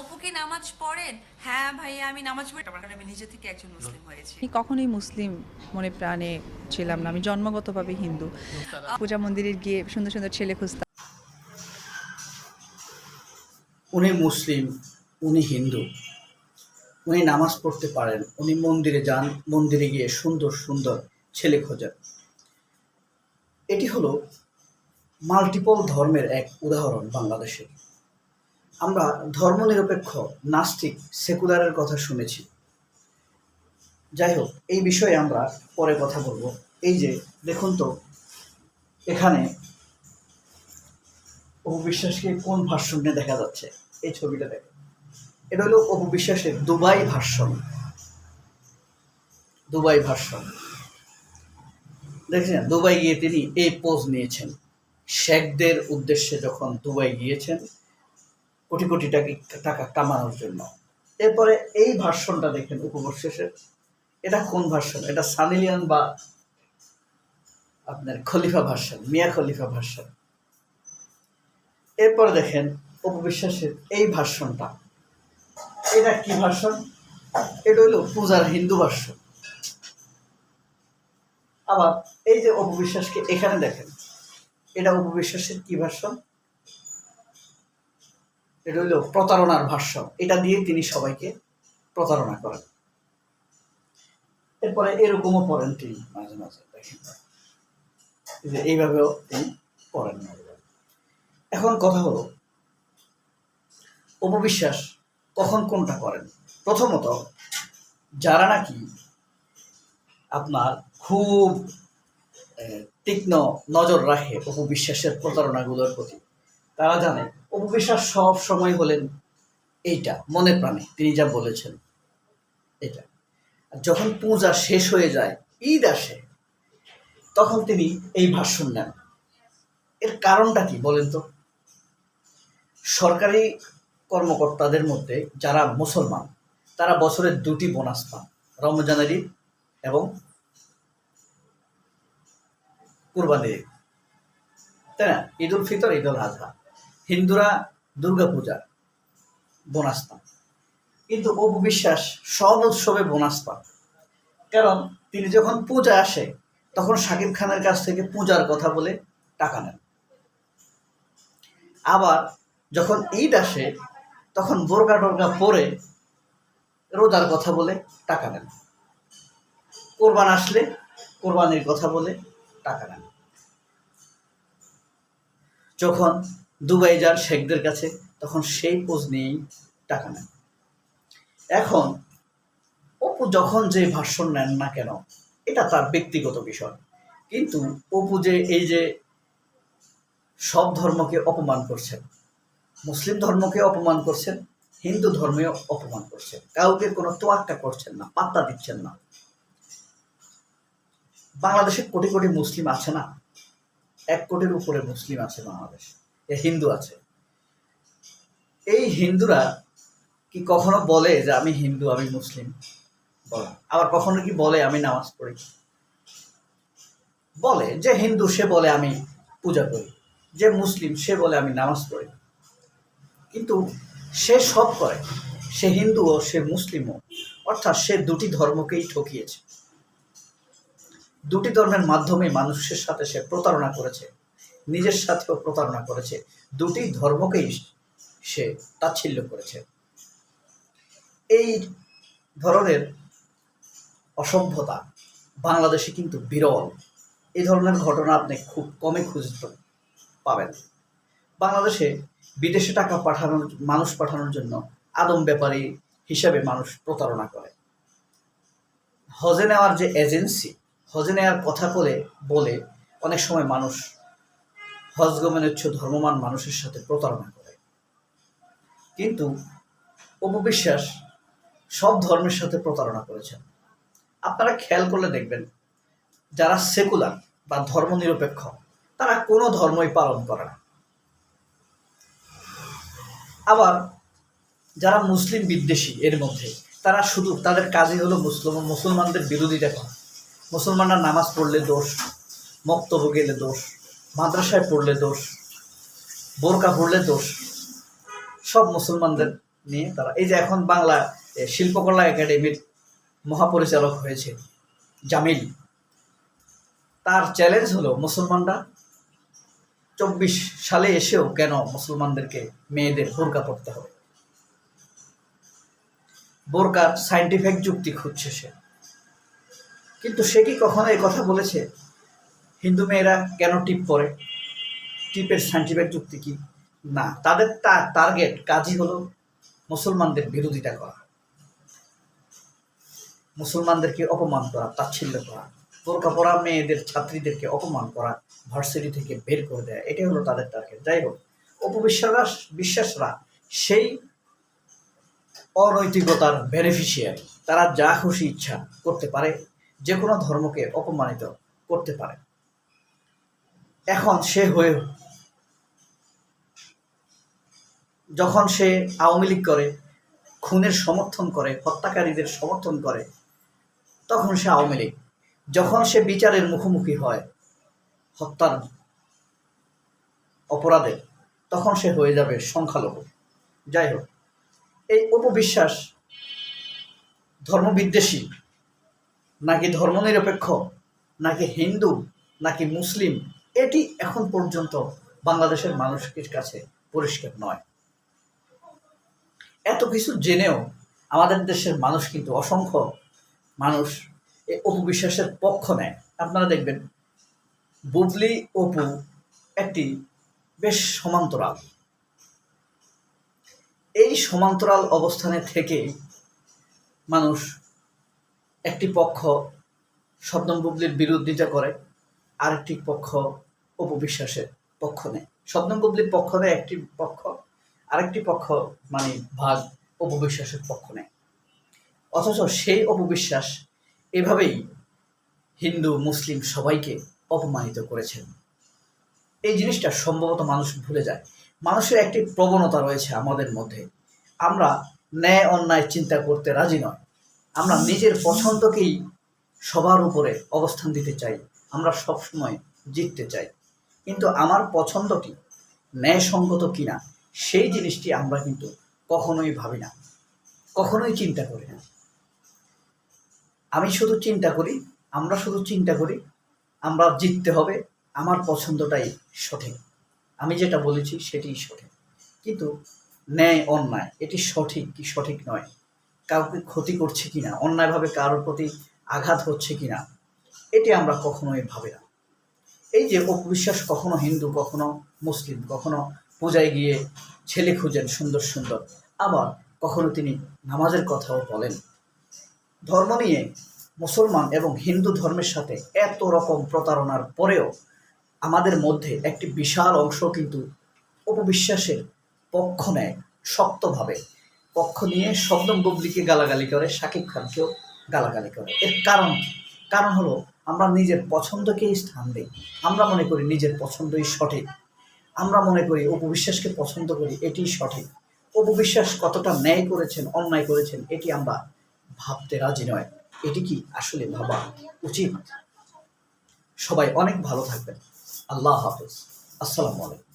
অপু কি নামাজ পড়েন? হ্যাঁ ভাইয়া আমি নামাজ পড়ি। আমার আমি নিজে থেকে একজন মুসলিম হয়েছি। আমি কখনোই মুসলিম মনে প্রাণে ছিলাম না। আমি জন্মগতভাবে হিন্দু। পূজা মন্দিরে গিয়ে সুন্দর সুন্দর ছেলে খুঁজতাম। উনি মুসলিম উনি হিন্দু। উনি নামাজ পড়তে পারেন উনি মন্দিরে যান মন্দিরে গিয়ে সুন্দর সুন্দর ছেলে খোঁজেন। এটি হলো মাল্টিপল ধর্মের এক উদাহরণ বাংলাদেশের। আমরা ধর্মনিরপেক্ষ, নাস্তিক, সেকুলারের কথা শুনেছি। যাই হোক, এই বিষয়ে আমরা পরে কথা বলব। এই যে, দেখুন তো, এখানে অপু বিশ্বাসকে কোন ভার্সনে দেখা যাচ্ছে? এই ছবিটা দেখে এটা হলো অপু বিশ্বাসের দুবাই ভার্সন দুবাই ভার্সন দেখছেন? দুবাই গিয়ে তিনি এই পোজ নিয়েছেন। শেখদের উদ্দেশ্যে যখন দুবাই গিয়েছেন কোটি কোটি টাকা টাকা কামানোর জন্য। এরপরে এই ভার্সনটা দেখেন উপবর্ষের এটা কোন ভার্সন? এটা সানিলিয়ান বা আপনার খলিফা ভার্সন, মিয়া খলিফা ভার্সন। এরপরে দেখেন উপবিশ্বাসের এই ভার্সনটা। এটা কি ভার্সন? এটা হলো পূজার হিন্দু ভার্সন। আবার এই যে অপবিশ্বাসকে এখানে দেখেন, এটা উপবিশ্বাসের কি ভার্সন? এটা হলো প্রতারণার ভাষ্য। এটা দিয়ে তিনি সবাইকে প্রতারণা করেন। এরপরে এরকমও পড়েন তিনি মাঝে মাঝে, দেখেন। যে এইভাবেও তিনি পড়েন। এখন কথা হলো, অপবিশ্বাস কখন কোনটা করেন? প্রথমত, যারা নাকি আপনার খুব তীক্ষ্ণ নজর রাখে অপবিশ্বাসের প্রতারণাগুলোর প্রতি তারা জানে অপবিশ্বাস সব সময় হলেন এইটা, মনে প্রাণে, তিনি যা বলেছেন, এটা। যখন পূজা শেষ হয়ে যায়, ঈদ আসে, তখন তিনি এই ভাষণ নেন। এর কারণটা কি বলেন তো? সরকারি কর্মকর্তাদের মধ্যে যারা মুসলমান, তারা বছরের দুটি বোনাস পান, রমজানের ঈদ এবং কুরবানির ঈদ। তাই না? ঈদ উল ফিতর ঈদ উল আজহা হিন্দুরা দুর্গা পূজা পান কিন্তু অপু বিশ্বাস সব উৎসবে বোনাস কারণ তিনি যখন পূজা আসে, তখন শাকিব খানের কাছ থেকে পূজার কথা বলে টাকা নেন। আবার যখন ঈদ আসে, তখন বোরকা টোরকা পরে রোজার কথা বলে টাকা নেন। কোরবান আসলে কোরবানির কথা বলে টাকা নেন। যখন দুবাই যান শেখদের কাছে, তখন সেই পোজ নিয়েই টাকা নেন এখন, অপু যখন যে ভাষণ নেন না কেন, এটা তার ব্যক্তিগত বিষয়। কিন্তু অপু যে এই যে সব ধর্মকে অপমান করছেন, মুসলিম ধর্মকে অপমান করছেন, হিন্দু ধর্মেও অপমান করছেন, কাউকে কোনো তোয়াক্কা করছেন না, পাত্তা দিচ্ছেন না। বাংলাদেশে কোটি কোটি মুসলিম আছে না? এক কোটির উপরে মুসলিম আছে বাংলাদেশ। হিন্দু আছে। এই হিন্দুরা কি কখনো বলে যে আমি হিন্দু, আমি মুসলিম? বলে। আবার কখনো কি বলে আমি নামাজ পড়ি? বলে যে হিন্দু, সে বলে আমি পূজা করি। যে মুসলিম, সে বলে আমি নামাজ পড়ি। কিন্তু সে সব করে। সে হিন্দু ও সে মুসলিমও। অর্থাৎ সে দুটি ধর্মকেই ঠকিয়েছে। দুটি ধর্মের মাধ্যমে মানুষের সাথে সে প্রতারণা করেছে। নিজের সাথেও প্রতারণা করেছে। দুটি ধর্মকেই সে তাচ্ছিল্য করেছে। এই ধরনের অসভ্যতা বাংলাদেশে কিন্তু বিরল। এই ধরনের ঘটনা আপনি খুব কমে খুঁজতে পাবেন। বাংলাদেশে বিদেশে টাকা পাঠানোর, মানুষ পাঠানোর জন্য আদম ব্যাপারী হিসাবে মানুষ প্রতারণা করে। হজে নেওয়ার যে এজেন্সি, হজে নেওয়ার কথা বলে বলে অনেক সময় মানুষ হজ গমনেচ্ছ ধর্মমান মানুষের সাথে প্রতারণা করে। কিন্তু অপবিশ্বাস সব ধর্মের সাথে প্রতারণা করেছেন। আপনারা খেয়াল করলে দেখবেন, যারা সেকুলার বা ধর্মনিরপেক্ষ, তারা কোনো ধর্মই পালন করে না। আবার যারা মুসলিম বিদ্বেষী, এর মধ্যে তারা শুধু তাদের কাজই হলো মুসলিম, মুসলমানদের বিরোধিতা করা। মুসলমানরা নামাজ পড়লে দোষ, মক্তব্য গেলে দোষ মাদ্রাসায় পড়লে দোষ, বোরকা পড়লে দোষ, সব মুসলমানদের নিয়ে তারা, এই যে এখন বাংলা শিল্পকলা একাডেমির মহাপরিচালক হয়েছে জামিল। তার চ্যালেঞ্জ হলো মুসলমানরা চব্বিশ সালে এসেও কেন মুসলমানদেরকে মেয়েদের বোরকা পড়তে হবে? বোরকার সাইন্টিফিক যুক্তি খুঁজছে সে। কিন্তু সে কি কখনো এই কথা বলেছে? হিন্দু মেয়েরা কেন টিপ পরে টিপের সাইন্টিফিক যুক্তি কি? না, তাদের তার টার্গেট কাজই হলো মুসলমানদের বিরোধিতা করা। মুসলমানদেরকে অপমান করা, তাচ্ছিল্য করা, বোরকা পরা মেয়েদের ছাত্রীদেরকে অপমান করা, ভার্সিটি থেকে বের করে দেয়, এটাই হলো তাদের টার্গেট। যাই হোক, অপবিশ্বাস, বিশ্বাসরা সেই অনৈতিকতার বেনিফিশিয়ারি তারা যা খুশি ইচ্ছা করতে পারে যে কোনো ধর্মকে অপমানিত করতে পারে। এখন সে হয়ে যখন সে আওয়ামী লীগ করে, খুনের সমর্থন করে, হত্যাকারীদের সমর্থন করে, তখন সে আওয়ামী লীগ। যখন সে বিচারের মুখোমুখি হয় হত্যার অপরাধে, তখন সে হয়ে যাবে সংখ্যালঘু। যাই হোক, এই অপবিশ্বাস ধর্মবিদ্বেষী, নাকি ধর্মনিরপেক্ষ, নাকি হিন্দু, নাকি মুসলিম এটি এখন পর্যন্ত বাংলাদেশের মানুষের কাছে পরিষ্কার নয়। এত কিছু জেনেও আমাদের দেশের মানুষ কিন্তু অসংখ্য মানুষ এই অপবিশ্বাসের পক্ষ নেয়। আপনারা দেখবেন, বুবলি অপু একটি বেশ সমান্তরাল। এই সমান্তরাল অবস্থানে থেকেই মানুষ একটি পক্ষ শবনম বুবলির বিরোধিতা করে, আরেকটি পক্ষ অপবিশ্বাসের পক্ষ নেয় শবনম বুবলির পক্ষ নেয় একটি পক্ষ। আরেকটি পক্ষ মানে ভাগ অপবিশ্বাসের পক্ষ নেয় অথচ সেই অপবিশ্বাস এভাবেই হিন্দু, মুসলিম সবাইকে অপমানিত করেছেন। এই জিনিসটা সম্ভবত মানুষ ভুলে যায়। মানুষের একটি প্রবণতা রয়েছে আমাদের মধ্যে। আমরা ন্যায়, অন্যায় চিন্তা করতে রাজি নয়। আমরা নিজের পছন্দকেই সবার উপরে অবস্থান দিতে চাই। আমরা সব সময় জিততে চাই। কিন্তু আমার পছন্দটি ন্যায়সঙ্গত কিনা, সেই জিনিসটি আমরা কিন্তু কখনোই ভাবি না, কখনোই চিন্তা করি না। আমি শুধু চিন্তা করি, আমরা শুধু চিন্তা করি, আমরা জিততে হবে, আমার পছন্দটাই সঠিক। আমি যেটা বলেছি সেটিই সঠিক। কিন্তু ন্যায় অন্যায়, এটি সঠিক কি সঠিক নয়, কাউকে ক্ষতি করছে কিনা, অন্যায়ভাবে কারোর প্রতি আঘাত হচ্ছে কিনা, এটি আমরা কখনোই ভাবি না। এই যে অপবিশ্বাস কখনো হিন্দু, কখনো মুসলিম, কখনো পূজায় গিয়ে ছেলে খুঁজেন সুন্দর সুন্দর, আবার কখনো তিনি নামাজের কথাও বলেন। ধর্ম নিয়ে মুসলমান এবং হিন্দু ধর্মের সাথে এত রকম প্রতারণার পরেও আমাদের মধ্যে একটি বিশাল অংশ কিন্তু অপবিশ্বাসের পক্ষ নেয় শক্তভাবে। পক্ষ নিয়ে শব্দম বুবলিকে গালাগালি করে, শাকিব খানকেও গালাগালি করে। এর কারণ কারণ হলো আমরা নিজের পছন্দকেই স্থান দিই। আমরা মনে করি নিজের পছন্দই সঠিক। আমরা মনে করি উপবিশ্বাসকে পছন্দ করি এটি সঠিক। উপবিশ্বাস কতটা ন্যায় করেছেন, অন্যায় করেছেন, এটি আমরা ভাবতে রাজি নয়। এটি কি আসলে ভাবা উচিত? সবাই অনেক ভালো থাকবেন। আল্লাহ হাফেজ। আসসালামু আলাইকুম।